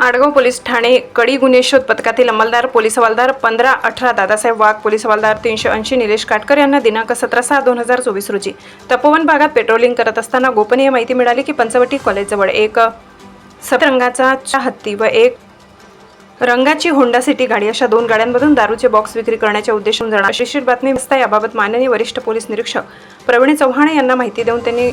Adgaon police Thane कडी गुन्हे शोध पथकातील अंमलदार पोलीस हवालदार पंधरा अठरा दादासाहेब वाघ पोलीस हवालदार तीनशे ऐंशी निलेश काटकर यांना दिनांक सतरा सहा दोन हजार चोवीस रोजी. तपोवन भागात पेट्रोलिंग करत असताना गोपनीय माहिती मिळाली की पंचवटी कॉलेजजवळ एक सतरंगाचा हत्ती व एक रंगाची होंडा सिटी गाडी अशा दोन गाड्यांमधून दारूचे बॉक्स विक्री करण्याच्या उद्देशून जाणार. शिशीर बातमी असता याबाबत माननीय वरिष्ठ पोलीस निरीक्षक प्रवीण चव्हाण यांना माहिती देऊन त्यांनी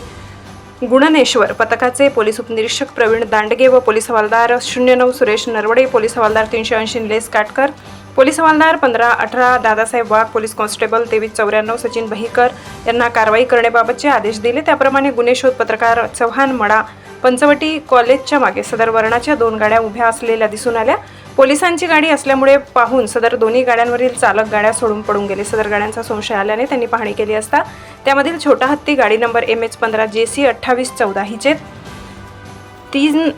गुणनेश्वर पथकाचे पोलीस उपनिरीक्षक प्रवीण दांडगे व पोलीस हवालदार शून्य नऊ सुरेश नरवडे पोलीस हवालदार तीनशे ऐंशी निलेश काटकर पोलीस हवालदार पंधरा अठरा दादासाहेब वाघ पोलीस कॉन्स्टेबल तेवीस चौऱ्याण्णव सचिन बहिकर यांना कारवाई करण्याबाबतचे आदेश दिले. त्याप्रमाणे गुन्हे शोध पत्रकार चव्हाण मडा पंचवटी कॉलेजच्या मागे सदर वर्णाच्या दोन गाड्या उभ्या असलेल्या दिसून आल्या. पोलिसांची गाडी असल्यामुळे पाहून सदर दोन्ही गाड्यांवरील चालक गाड्या सोडून पडून गेले. सदर गाड्यांचा संशय आल्याने त्यांनी पाहणी केली असता त्यामधील छोटा हत्ती गाडी नंबर एम एच पंधरा जे सी अठ्ठावीस चौदा हिचे तीन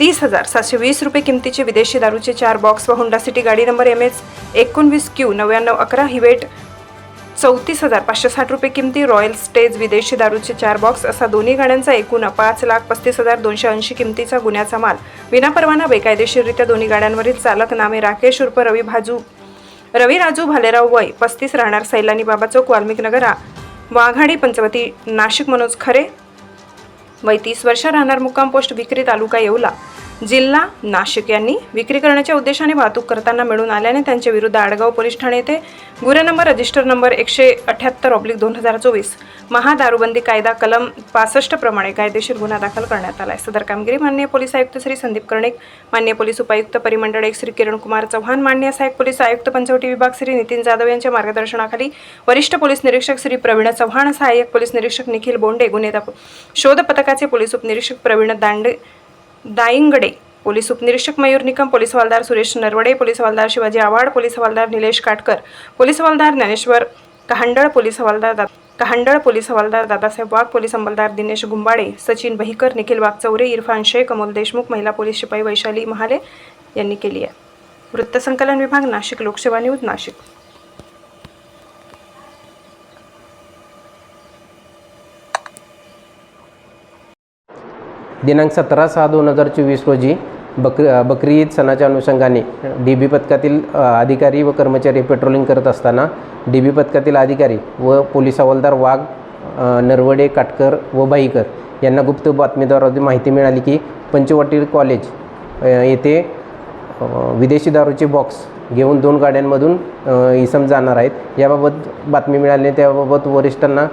तीस हजार सातशे वीस रुपये किमतीचे विदेशी दारूचे चार बॉक्स व होंडा सिटी गाडी नंबर एम एच एकोणवीस क्यू नव्याण्णव अकरा ही वेट चौतीस हजार पाचशे साठ रुपये किमती रॉयल स्टेज विदेशी दारूचे चार बॉक्स असा दोन्ही गाड्यांचा एकूण पाच लाख पस्तीस हजार दोनशे ऐंशी किमतीचा गुन्ह्याचा माल. विनापरवाना बेकायदेशीररित्या दोन्ही गाड्यांवरील चालक नामे राकेश उर्फ रवी भाजू. रवी राजू भालेराव वय पस्तीस राहणार सैलानी बाबा चौक वाल्मिकनगर वाघाडी पंचवती नाशिक मनोज खरे. वय तीस वर्ष राहणार मुक्काम पोस्ट विक्री तालुका येवला. जिल्हा नाशिक यांनी विक्री करण्याच्या उद्देशाने वाहतूक करताना मिळून आल्याने त्यांच्या विरुद्ध आडगाव पोलीस ठाणे येथे गुन्हा नंबर रजिस्टर नंबर एकशे अठ्याहत्तर ऑब्लिक दोन हजार चोवीस महादारूबंदी कायदा कलम पासष्ट प्रमाणे कायदेशीर गुन्हा दाखल करण्यात आला आहे सदर कामगिरी मान्य पोलीस आयुक्त श्री संदीप कर्णिक मान्य पोलीस उपायुक्त परिमंडळ एक श्री किरण कुमार चव्हाण मान्य सहाय्यक पोलीस आयुक्त पंचवटी विभाग श्री नितीन जाधव यांच्या मार्गदर्शनाखाली वरिष्ठ पोलीस निरीक्षक श्री प्रवीण चव्हाण सहाय्यक पोलीस निरीक्षक निखिल बोंडे गुन्हे शोध पथकाचे पोलीस उपनिरीक्षक प्रवीण दांडे दाईंगडे पोलीस उपनिरीक्षक मयूर निकम पोलीस हवालदार सुरेश नरवडे पोलीस हवालदार शिवाजी आव्हाड पोलीस हवालदार निलेश काटकर पोलीस हवालदार ज्ञानेश्वर कहांडळ पोलीस हवालदार दा कहांडळ पोलीस हवालदार दादासाहेब वाघ पोलीस अंमलदार दिनेश गुंबाडे सचिन बहीकर निखिल वाघचौरे इरफान शेख अमोल देशमुख महिला पोलीस शिपाई वैशाली महाले यांनी केली आहे. वृत्तसंकलन विभाग नाशिक लोकसेवा न्यूज नाशिक. दिनांक सतरा सहा दोन हजार चोवीस रोजी बकर बकरी ईद सणाच्या अनुषंगाने डी बी पथकातील अधिकारी व कर्मचारी पेट्रोलिंग करत असताना डी बी पथकातील अधिकारी व पोलीस हवालदार वाघ नरवडे काटकर व भाईकर यांना गुप्त बातमीद्वारे माहिती मिळाली की पंचवटी कॉलेज येथे विदेशी दारूचे बॉक्स घेऊन दोन गाड्यांमधून इसम जाणार आहेत. याबाबत बातमी मिळाली त्याबाबत वरिष्ठांना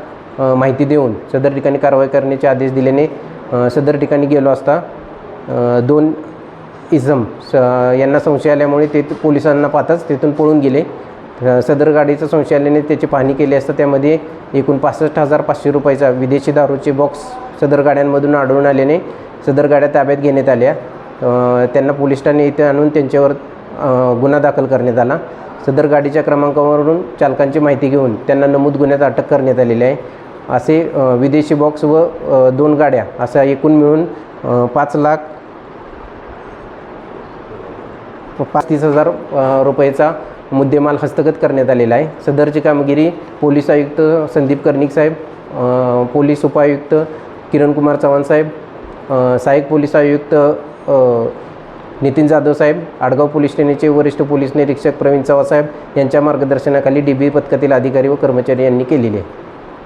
माहिती देऊन सदर ठिकाणी कारवाई करण्याचे आदेश दिल्याने सदर ठिकाणी गेलो असता दोन इझम स यांना संशय आल्यामुळे ते पोलिसांना पाहताच तिथून पळून गेले. सदर गाडीचा संशय आल्याने त्याची पाहणी केली असता त्यामध्ये एकूण पासष्ट हजार पाचशे रुपयाचा विदेशी दारूचे बॉक्स सदर गाड्यांमधून आढळून आल्याने सदर गाड्या ताब्यात घेण्यात आल्या. त्यांना पोलीस ठाणे इथे आणून त्यांच्यावर गुन्हा दाखल करण्यात आला. सदर गाडीच्या क्रमांकावरून चालकांची माहिती घेऊन त्यांना नमूद गुन्ह्यात अटक करण्यात आलेली आहे. असे विदेशी बॉक्स व दोन गाड्या असा एकूण मिळून पाच लाख तीस हजार रुपयेचा रुपयाचा मुद्देमाल हस्तगत करण्यात आलेला आहे. सदरची कामगिरी पोलीस आयुक्त संदीप कर्णिक साहेब पोलीस उपायुक्त किरण कुमार चव्हाण साहेब सहाय्यक पोलीस आयुक्त नितीन जाधव साहेब आडगाव पोलीस ठाण्याचे वरिष्ठ पोलीस निरीक्षक प्रवीण चव्हाण साहेब यांच्या मार्गदर्शनाखाली डी बी पथकातील अधिकारी व कर्मचारी यांनी केलेली आहे.